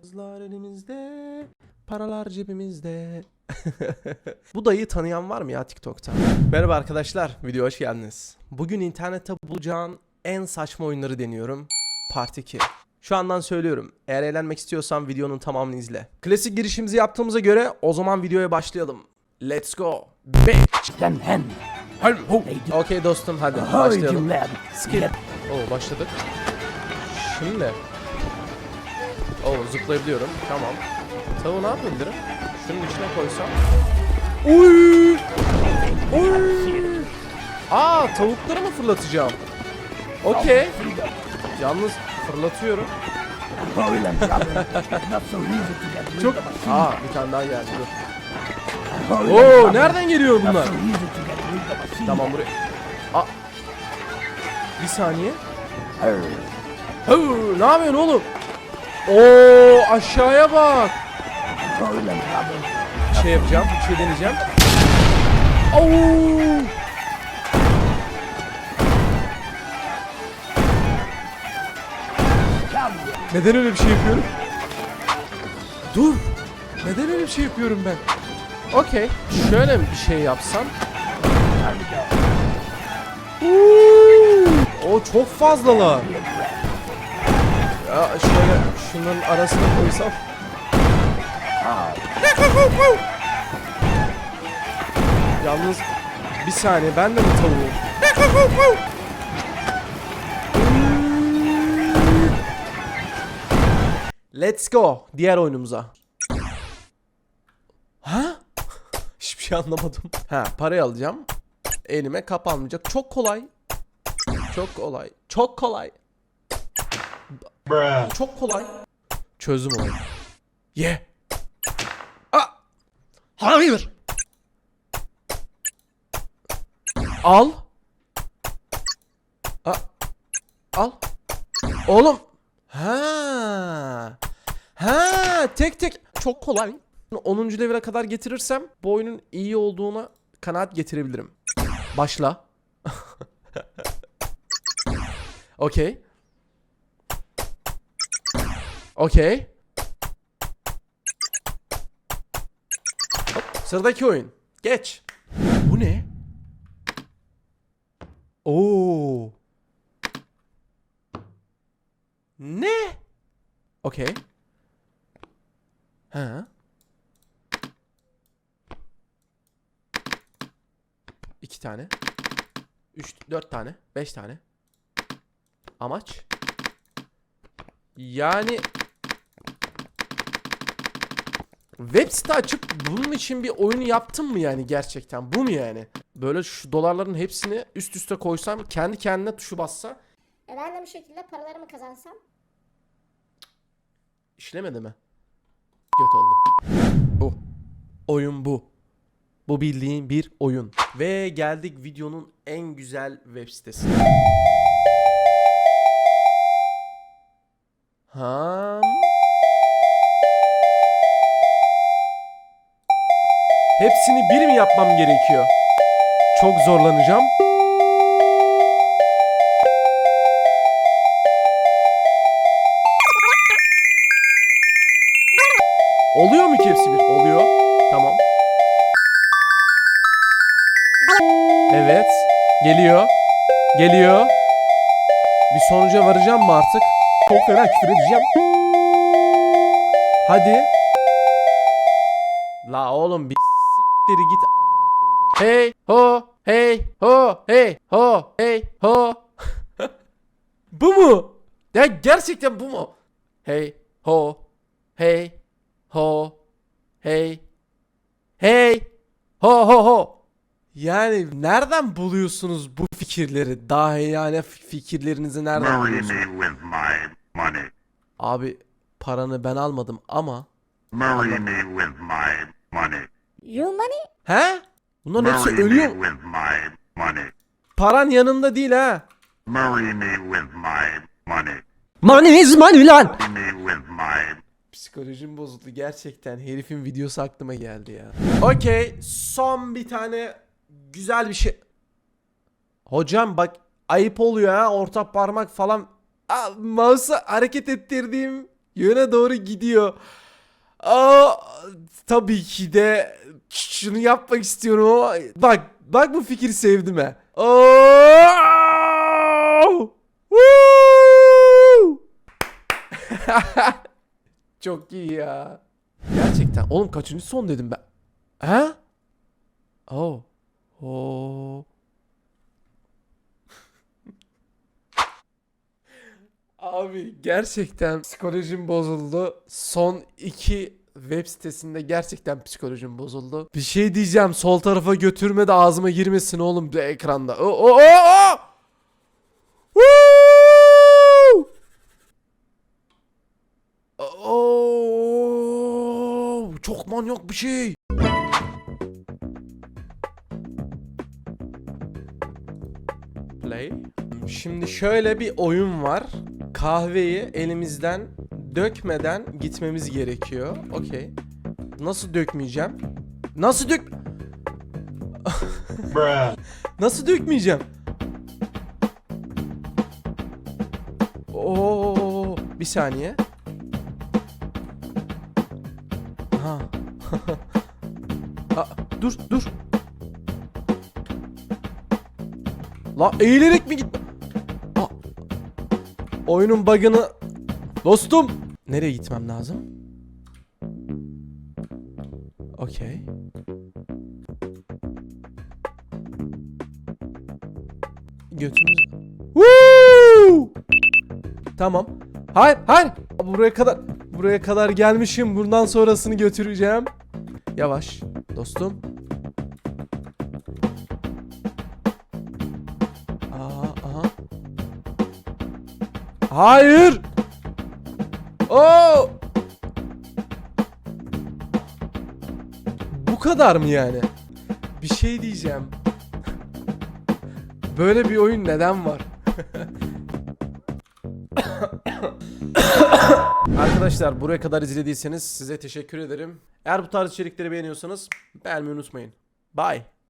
Kızlar elimizde, paralar cebimizde. Bu dayıyı tanıyan var mı ya TikTok'ta? Merhaba arkadaşlar, video hoş geldiniz. Bugün internette bulacağın en saçma oyunları deniyorum. Part 2. Şu andan söylüyorum. Eğer eğlenmek istiyorsan videonun tamamını izle. Klasik girişimizi yaptığımıza göre o zaman videoya başlayalım. Let's go. Bitch. Okey dostum hadi başlayalım. Skill. Oo başladık. Şimdi. Oo zıplayabiliyorum. Tamam. Tavuğu ne yapabilirim? Şunun içine koysam. Uy! Uy! Aa tavukları mı fırlatacağım? Okey. Yalnız fırlatıyorum. Çok... Aa bir tane daha geldi dur. Oo nereden geliyor bunlar? Tamam buraya. Aa. Bir saniye. Hurry. Hı, ne yapıyorsun oğlum? Oo aşağıya bak. Şey yapacağım, bir şey deneyeceğim. Oo! Neden öyle bir şey yapıyorum? Dur. Neden öyle bir şey yapıyorum ben? Okey. Şöyle bir şey yapsam. Oo! O çok fazlalar. Ya şöyle şunların arasına koysam. Yalnız bir saniye ben de mi tavuğum? Let's go diğer oyunumuza. Ha? Hiçbir şey anlamadım. Ha parayı alacağım. Elime kapanmayacak. Çok kolay. Çok kolay. Çok kolay. Çok kolay. Çözdüm olayı. Ye. Aa! Hayır. Al. A Al. Oğlum. Ha. Ha, tek tek çok kolay. 10. levele kadar getirirsem bu oyunun iyi olduğuna kanaat getirebilirim. Başla. Okey. Okey. Sıradaki oyun. Geç. Bu ne? Oo. Ne? Okey. Ha. İki tane. Üç, dört tane. Beş tane. Amaç. Yani Web site açıp bunun için bir oyunu yaptın mı yani gerçekten? Bu mu yani? Böyle şu dolarların hepsini üst üste koysam kendi kendine tuşu bassa E ben de bu şekilde paralarımı kazansam. işlemedi mi? Göt oldum. Bu. Oyun bu. Bu bildiğin bir oyun. Ve geldik videonun en güzel web sitesine. Ham. Hepsini bir mi yapmam gerekiyor? Çok zorlanacağım. Oluyor mu ki hepsi bir? Oluyor. Tamam. Evet. Geliyor. Geliyor. Bir sonuca varacağım mı artık? Çok fena küfür edeceğim. Hadi. La oğlum bir siktir git amına koyacağım. Hey ho hey ho hey ho hey ho. bu mu? Ya gerçekten bu mu? Hey ho hey ho hey hey ho ho ho. Yani nereden buluyorsunuz bu fikirleri? Daha yani fikirlerinizi nereden Marry buluyorsunuz? me with my money. Abi paranı ben almadım ama Marry me with my money. You money? He? Bunların hepsi Marry me ölüyor. with my money. Paran yanında değil ha. Marry me with my money. Money is money lan. Marry me with my Psikolojim bozuldu gerçekten. Herifin videosu aklıma geldi ya. Okey. Son bir tane güzel bir şey. Hocam bak ayıp oluyor ha. Orta parmak falan. Aa, mouse'u hareket ettirdiğim yöne doğru gidiyor. Aa, tabii ki de şunu yapmak istiyorum ama bak bak bu fikri sevdim he. Çok iyi ya. Gerçekten. Oğlum kaçıncı son dedim ben. He? Oh. Oh. Abi gerçekten psikolojim bozuldu. Son iki web sitesinde gerçekten psikolojim bozuldu. Bir şey diyeceğim sol tarafa götürme de ağzıma girmesin oğlum bu ekranda. O o o o! Çok manyak bir şey. Play. Şimdi şöyle bir oyun var. Kahveyi elimizden dökmeden gitmemiz gerekiyor. Okey. Nasıl dökmeyeceğim? Nasıl dök... Nasıl dökmeyeceğim? Oo, bir saniye. Ha. Aa, dur, dur. La eğilerek mi git? Oyunun bug'ını dostum. Nereye gitmem lazım? Okey. Götümüz... Woo! Tamam. Hayır, hayır. Buraya kadar buraya kadar gelmişim. Bundan sonrasını götüreceğim. Yavaş dostum. Hayır. Oo! Bu kadar mı yani? Bir şey diyeceğim. Böyle bir oyun neden var? Arkadaşlar buraya kadar izlediyseniz size teşekkür ederim. Eğer bu tarz içerikleri beğeniyorsanız beğenmeyi unutmayın. Bye.